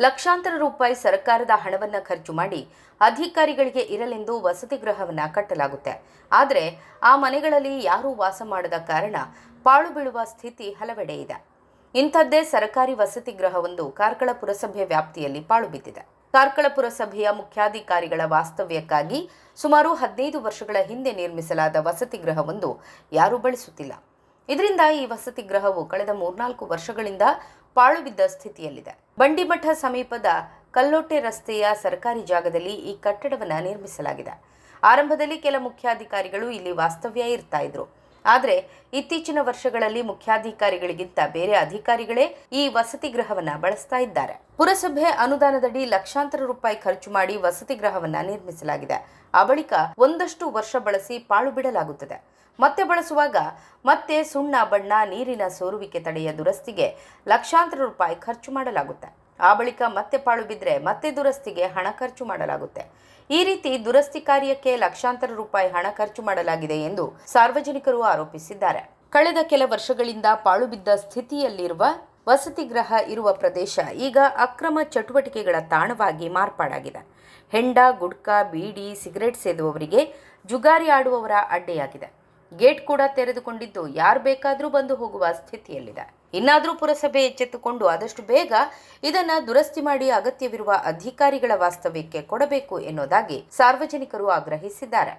ಲಕ್ಷಾಂತರ ರೂಪಾಯಿ ಸರ್ಕಾರದ ಹಣವನ್ನು ಖರ್ಚು ಮಾಡಿ ಅಧಿಕಾರಿಗಳಿಗೆ ಇರಲೆಂದು ವಸತಿ ಗೃಹವನ್ನು ಕಟ್ಟಲಾಗುತ್ತೆ. ಆದರೆ ಆ ಮನೆಗಳಲ್ಲಿ ಯಾರೂ ವಾಸ ಮಾಡದ ಕಾರಣ ಪಾಳು ಬೀಳುವ ಸ್ಥಿತಿ ಹಲವೆಡೆ ಇದೆ. ಇಂಥದ್ದೇ ಸರ್ಕಾರಿ ವಸತಿ ಗೃಹವೊಂದು ಕಾರ್ಕಳ ಪುರಸಭೆ ವ್ಯಾಪ್ತಿಯಲ್ಲಿ ಪಾಳು ಬಿದ್ದಿದೆ. ಕಾರ್ಕಳ ಪುರಸಭೆಯ ಮುಖ್ಯಾಧಿಕಾರಿಗಳ ವಾಸ್ತವ್ಯಕ್ಕಾಗಿ ಸುಮಾರು ಹದಿನೈದು ವರ್ಷಗಳ ಹಿಂದೆ ನಿರ್ಮಿಸಲಾದ ವಸತಿ ಗೃಹವೊಂದು ಯಾರೂ ಬಳಸುತ್ತಿಲ್ಲ. ಇದರಿಂದ ಈ ವಸತಿ ಗೃಹವು ಕಳೆದ ಮೂರ್ನಾಲ್ಕು ವರ್ಷಗಳಿಂದ ಪಾಳು ಬಿದ್ದ ಸ್ಥಿತಿಯಲ್ಲಿದೆ. ಬಂಡಿಮಠ ಸಮೀಪದ ಕಲ್ಲೋಟೆ ರಸ್ತೆಯ ಸರ್ಕಾರಿ ಜಾಗದಲ್ಲಿ ಈ ಕಟ್ಟಡವನ್ನು ನಿರ್ಮಿಸಲಾಗಿದೆ. ಆರಂಭದಲ್ಲಿ ಕೆಲ ಮುಖ್ಯಾಧಿಕಾರಿಗಳು ಇಲ್ಲಿ ವಾಸ್ತವ್ಯ ಇರ್ತಾ ಇದ್ರು. ಆದರೆ ಇತ್ತೀಚಿನ ವರ್ಷಗಳಲ್ಲಿ ಮುಖ್ಯಾಧಿಕಾರಿಗಳಿಗಿಂತ ಬೇರೆ ಅಧಿಕಾರಿಗಳೇ ಈ ವಸತಿ ಗೃಹವನ್ನ ಬಳಸ್ತಾ ಇದ್ದಾರೆ. ಪುರಸಭೆ ಅನುದಾನದಡಿ ಲಕ್ಷಾಂತರ ರೂಪಾಯಿ ಖರ್ಚು ಮಾಡಿ ವಸತಿ ಗೃಹವನ್ನ ನಿರ್ಮಿಸಲಾಗಿದೆ. ಆ ಬಳಿಕ ಒಂದಷ್ಟು ವರ್ಷ ಬಳಸಿ ಪಾಳು ಬಿಡಲಾಗುತ್ತದೆ. ಮತ್ತೆ ಬಳಸುವಾಗ ಮತ್ತೆ ಸುಣ್ಣ ಬಣ್ಣ ನೀರಿನ ಸೋರುವಿಕೆ ತಡೆಯ ದುರಸ್ತಿಗೆ ಲಕ್ಷಾಂತರ ರೂಪಾಯಿ ಖರ್ಚು ಮಾಡಲಾಗುತ್ತೆ. ಆ ಬಳಿಕ ಮತ್ತೆ ಪಾಳು ಬಿದ್ದರೆ ಮತ್ತೆ ದುರಸ್ತಿಗೆ ಹಣ ಖರ್ಚು ಮಾಡಲಾಗುತ್ತೆ. ಈ ರೀತಿ ದುರಸ್ತಿ ಕಾರ್ಯಕ್ಕೆ ಲಕ್ಷಾಂತರ ರೂಪಾಯಿ ಹಣ ಖರ್ಚು ಮಾಡಲಾಗಿದೆ ಎಂದು ಸಾರ್ವಜನಿಕರು ಆರೋಪಿಸಿದ್ದಾರೆ. ಕಳೆದ ಕೆಲ ವರ್ಷಗಳಿಂದ ಪಾಳು ಬಿದ್ದ ಸ್ಥಿತಿಯಲ್ಲಿರುವ ವಸತಿ ಗೃಹ ಇರುವ ಪ್ರದೇಶ ಈಗ ಅಕ್ರಮ ಚಟುವಟಿಕೆಗಳ ತಾಣವಾಗಿ ಮಾರ್ಪಾಡಾಗಿದೆ. ಹೆಂಡ, ಗುಡ್ಕಾ, ಬೀಡಿ, ಸಿಗರೆಟ್ ಸೇದುವವರಿಗೆ ಜುಗಾರಿ ಆಡುವವರ ಅಡ್ಡೆಯಾಗಿದೆ. ಗೇಟ್ ಕೂಡ ತೆರೆದುಕೊಂಡಿದ್ದು, ಯಾರು ಬೇಕಾದರೂ ಬಂದು ಹೋಗುವ ಸ್ಥಿತಿಯಲ್ಲಿದೆ. ಇನ್ನಾದರೂ ಪುರಸಭೆ ಎಚ್ಚೆತ್ತುಕೊಂಡು ಆದಷ್ಟು ಬೇಗ ಇದನ್ನು ದುರಸ್ತಿ ಮಾಡಿ ಅಗತ್ಯವಿರುವ ಅಧಿಕಾರಿಗಳ ವಾಸ್ತವ್ಯಕ್ಕೆ ಕೊಡಬೇಕು ಎನ್ನುವುದಾಗಿ ಸಾರ್ವಜನಿಕರು ಆಗ್ರಹಿಸಿದ್ದಾರೆ.